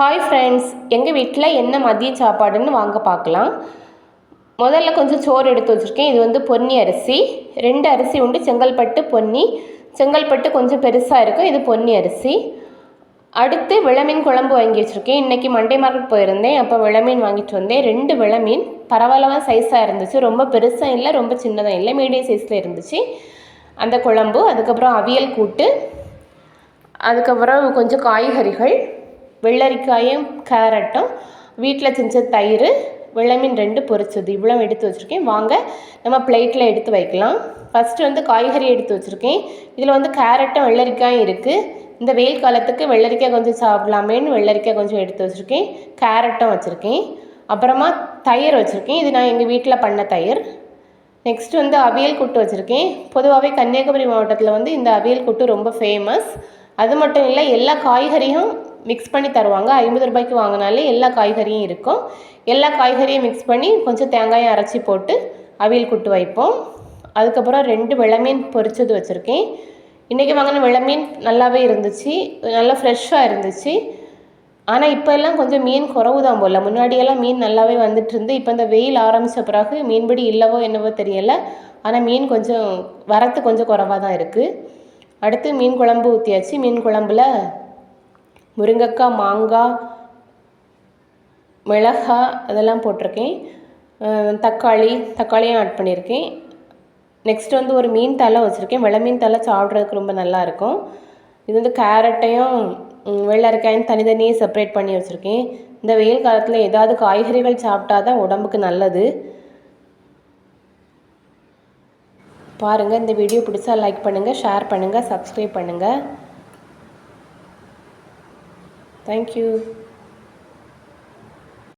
Hi friends எங்கள் வீட்டில் என்ன மதிய சாப்பாடுன்னு வாங்க பார்க்கலாம் முதல்ல கொஞ்சம் சோறு எடுத்து வச்சுருக்கேன். இது வந்து பொன்னி அரிசி. ரெண்டு அரிசி உண்டு செங்கல்பட்டு பொன்னி. செங்கல்பட்டு கொஞ்சம் பெருசாக இருக்கும் இது பொன்னி அரிசி. அடுத்து விளமீன் குழம்பு வாங்கி வச்சுருக்கேன். இன்றைக்கி மண்டே மார்க்கெட் போயிருந்தேன் அப்போ விளமீன் வாங்கிட்டு வந்தேன். ரெண்டு விளமீன். பரவாயில்லவா சைஸாக இருந்துச்சு. ரொம்ப பெருசாக இல்லை ரொம்ப சின்னதாக இல்லை மீடியம் சைஸில் இருந்துச்சு. அந்த குழம்பு அதுக்கப்புறம் அவியல் கூட்டு. அதுக்கப்புறம் கொஞ்சம் காய்கறிகள். வெள்ளரிக்காயும் கேரட்டும் வீட்டில் செஞ்ச தயிர் வெள்ளமீன் ரெண்டு பொரிச்சது. இவ்வளோ எடுத்து வச்சுருக்கேன். வாங்க நம்ம பிளேட்டில் எடுத்து வைக்கலாம். ஃபஸ்ட்டு வந்து காய்கறி எடுத்து வச்சுருக்கேன். இதில் வந்து கேரட்டும் வெள்ளரிக்காயும் இருக்குது இந்த வெயில் காலத்துக்கு வெள்ளரிக்காய் கொஞ்சம் சாப்பிடலாமேன்னு வெள்ளரிக்காய் கொஞ்சம் எடுத்து வச்சுருக்கேன். கேரட்டும் வச்சுருக்கேன். அப்புறமா தயிர் வச்சுருக்கேன். இது நான் எங்கள் வீட்டில் பண்ண தயிர். நெக்ஸ்ட் வந்து அவியல் கூட்டு வச்சுருக்கேன். பொதுவாகவே கன்னியாகுமரி மாவட்டத்தில் வந்து இந்த அவியல் கூட்டு ரொம்ப ஃபேமஸ் அது மட்டும் இல்லை எல்லா காய்கறியும் மிக்ஸ் பண்ணி தருவாங்க. ஐம்பது ரூபாய்க்கு வாங்கினாலே எல்லா காய்கறியும் இருக்கும். எல்லா காய்கறியும் மிக்ஸ் பண்ணி கொஞ்சம் தேங்காயும் அரைச்சி போட்டு அவியல் கூட்டு வைப்போம். அதுக்கப்புறம் ரெண்டு வெளமீன் பொரிச்சது வச்சுருக்கேன். இன்றைக்கி வாங்கின வெளமீன் நல்லாவே இருந்துச்சு. நல்லா ஃப்ரெஷ்ஷாக இருந்துச்சு. ஆனால் இப்போ எல்லாம் கொஞ்சம் மீன் குறவு தான் போல. முன்னாடியெல்லாம் மீன் நல்லாவே வந்துட்டு இருந்து இப்போ இந்த வெயில் ஆரம்பித்த பிறகு மீன்பிடி இல்லவோ என்னவோ தெரியலை. ஆனால் மீன் கொஞ்சம் வரத்து கொஞ்சம் குறவாக தான் இருக்குது அடுத்து மீன் குழம்பு ஊற்றியாச்சு மீன் குழம்புல முருங்கைக்காய் மாங்காய் மிளகாய் அதெல்லாம் போட்டிருக்கேன். தக்காளி தக்காளியும் ஆட் பண்ணியிருக்கேன் நெக்ஸ்ட் வந்து ஒரு மீன் தலை வச்சுருக்கேன். வெள்ளை மீன் தலை சாப்பிட்றதுக்கு ரொம்ப நல்லாயிருக்கும் இது வந்து கேரட்டையும் வெள்ளரிக்காயும் தனித்தனியே செப்பரேட் பண்ணி வச்சுருக்கேன். இந்த வெயில் காலத்தில் ஏதாவது காய்கறிகள் சாப்பிட்டா தான் உடம்புக்கு நல்லது. பாருங்கள் இந்த வீடியோ பிடிச்சா லைக் பண்ணுங்கள் ஷேர் பண்ணுங்கள் சப்ஸ்கிரைப் பண்ணுங்கள் Thank you.